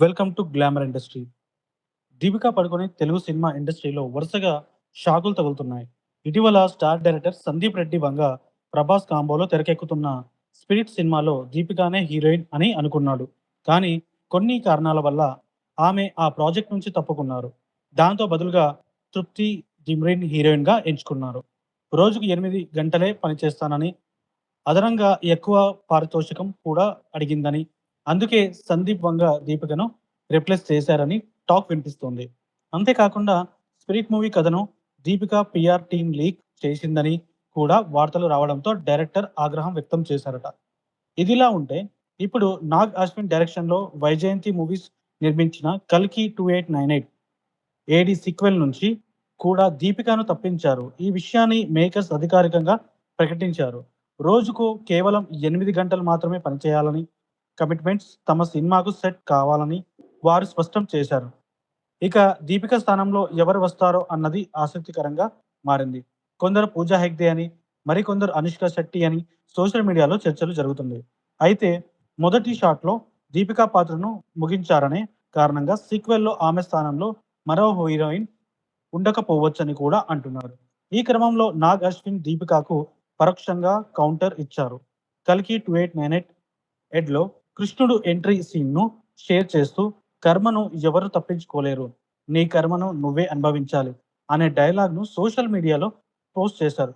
Welcome to glamour industry Deepika Padukone Telugu cinema ఇండస్ట్రీలో వరుసగా షాకులు తగులుతున్నాయి. ఇటీవల స్టార్ డైరెక్టర్ సందీప్ రెడ్డి వంగ ప్రభాస్ కాంబోలో తెరకెక్కుతున్న స్పిరిట్ సినిమాలో దీపికానే హీరోయిన్ అని అనుకున్నాడు. కానీ కొన్ని కారణాల వల్ల ఆమె ఆ ప్రాజెక్ట్ నుంచి తప్పుకున్నారు. దాంతో బదులుగా తృప్తి జిమ్రిన్ హీరోయిన్గా ఎంచుకున్నారు. రోజుకు ఎనిమిది గంటలే పనిచేస్తానని అదనంగా ఎక్కువ పారితోషికం కూడా అడిగిందని అందుకే సందీప్ వంగ దీపికను రిప్లేస్ చేశారని టాక్ వినిపిస్తోంది. అంతేకాకుండా స్పిరిట్ మూవీ కథను దీపిక పిఆర్ టీం లీక్ చేసిందని కూడా వార్తలు రావడంతో డైరెక్టర్ ఆగ్రహం వ్యక్తం చేశారట. ఇదిలా ఉంటే ఇప్పుడు నాగ్ అశ్విన్ డైరెక్షన్లో వైజయంతి మూవీస్ నిర్మించిన కల్కి two eight nine eight AD sequel నుంచి కూడా దీపికను తప్పించారు. ఈ విషయాన్ని మేకర్స్ అధికారికంగా ప్రకటించారు. రోజుకు కేవలం ఎనిమిది గంటలు మాత్రమే పనిచేయాలని కమిట్మెంట్స్ తమ సినిమాకు సెట్ కావాలని వారు స్పష్టం చేశారు. ఇక దీపిక స్థానంలో ఎవరు వస్తారో అన్నది ఆసక్తికరంగా మారింది. కొందరు పూజా హెగ్దే అని మరికొందరు అనుష్క శెట్టి అని సోషల్ మీడియాలో చర్చలు జరుగుతుంది. అయితే మొదటి షాట్లో దీపికా పాత్రను ముగించారనే కారణంగా సీక్వెల్లో ఆమె స్థానంలో మరో హీరోయిన్ ఉండకపోవచ్చని కూడా అంటున్నారు. ఈ క్రమంలో నాగ్ అశ్విన్ దీపికాకు పరోక్షంగా కౌంటర్ ఇచ్చారు. కల్కి టూ ఎయిట్ నైన్ ఎయిట్ ఎడ్లో కృష్ణుడు ఎంట్రీ సీన్ను షేర్ చేస్తూ కర్మను ఎవరు తప్పించుకోలేరు. నీ కర్మను నువ్వే అనుభవించాలి అనే డైలాగ్ను సోషల్ మీడియాలో పోస్ట్ చేశారు.